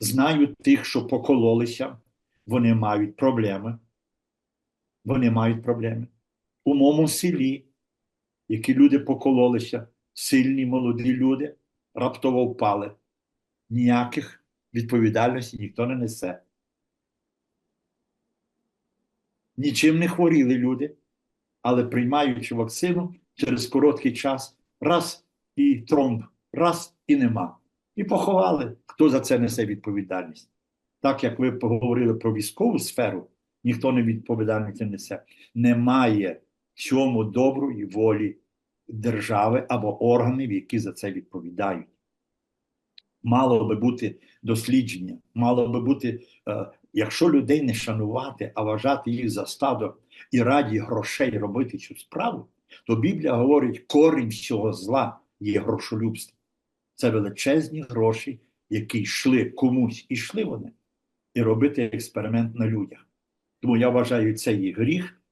Знаю тих, що покололися, вони мають проблеми. Вони мають проблеми. У моєму селі, які люди покололися, сильні молоді люди, раптово впали. Ніяких відповідальності ніхто не несе. Нічим не хворіли люди, але приймаючи вакцину через короткий час, раз і тромб, раз і нема. І поховали, хто за це несе відповідальність. Так як ви поговорили про військову сферу, ніхто не відповідальності несе. Немає в цьому доброї волі держави або органів, які за це відповідають. Мало би бути дослідження, мало би бути, е, якщо людей не шанувати, а вважати їх за стадо і раді грошей робити цю справу, то Біблія говорить, корінь всього зла є грошолюбство. Це величезні гроші, які йшли комусь, і йшли вони, і робити експеримент на людях. Тому я вважаю, це є гріх,